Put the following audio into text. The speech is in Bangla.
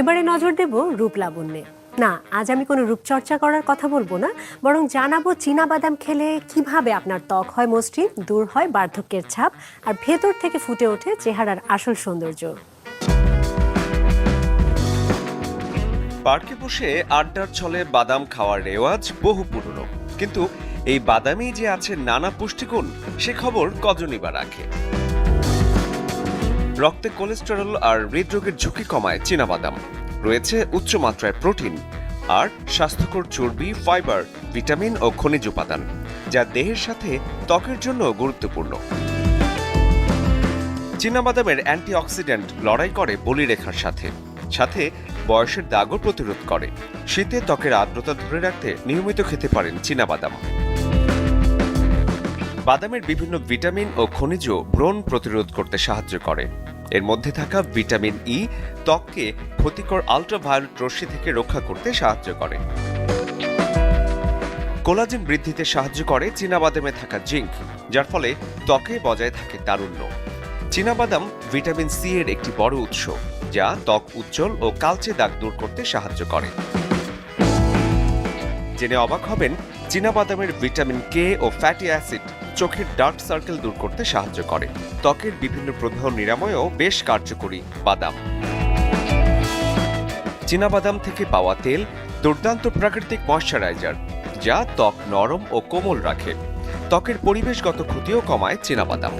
এবারে নজর দেব রূপ লাবণ্যে। না, আজ আমি কোনো রূপচর্চা করার কথা বলব না, বরং জানাব চীনা বাদাম খেলে কীভাবে আপনার ত্বক হয়, মসৃণ, দূর হয়, বার্ধক্যের ছাপ, আর ভেতর থেকে ফুটে ওঠে চেহারার আসল সৌন্দর্য। পার্কে বসে আড্ডার ছলে বাদাম খাওয়ার রেওয়াজ বহু পুরনো। কিন্তু এই বাদামেই যে আছে নানা পুষ্টিগুণ, সে খবর কজনই বা রাখে? রক্তে কোলেস্টেরল আর হৃদরোগের ঝুঁকি কমায় চীনাবাদাম। রয়েছে উচ্চ মাত্রায় প্রোটিন আর স্বাস্থ্যকর চর্বি, ফাইবার, ভিটামিন ও খনিজ উপাদান, যা দেহের সাথে ত্বকের জন্য গুরুত্বপূর্ণ। চীনাবাদামের অ্যান্টিঅক্সিডেন্ট লড়াই করে বলিরেখার সাথে সাথে বয়সের দাগও প্রতিরোধ করে। শীতে ত্বকের আর্দ্রতা ধরে রাখতে নিয়মিত খেতে পারেন চীনাবাদাম। বাদামের বিভিন্ন ভিটামিন ও খনিজ ব্রণ প্রতিরোধ করতে সাহায্য করে। এর মধ্যে থাকা ভিটামিন ই ত্বককে ক্ষতিকর আলট্রাভায়োলেট রশ্মি থেকে রক্ষা করতে সাহায্য করে। কোলাজেন বৃদ্ধিতে সাহায্য করে চীনাবাদামে থাকা জিঙ্ক, যার ফলে ত্বকে বজায় থাকে তারুণ্য। চীনাবাদাম ভিটামিন সি এর একটি বড় উৎস, যা ত্বক উজ্জ্বল ও কালচে দাগ দূর করতে সাহায্য করে। জেনে অবাক হবেন চীনাবাদামের ভিটামিন কে ও ফ্যাটি অ্যাসিড চোখের ডার্ক সার্কেল দূর করতে সাহায্য করে। ত্বকের বিভিন্ন প্রধান নিরাময়েও বেশ কার্যকরী বাদাম। চীনাবাদাম থেকে পাওয়া তেল দুর্দান্ত প্রাকৃতিক ময়শ্চারাইজার, যা ত্বক নরম ও কোমল রাখে। ত্বকের পরিবেশগত ক্ষতিও কমায় চীনাবাদাম।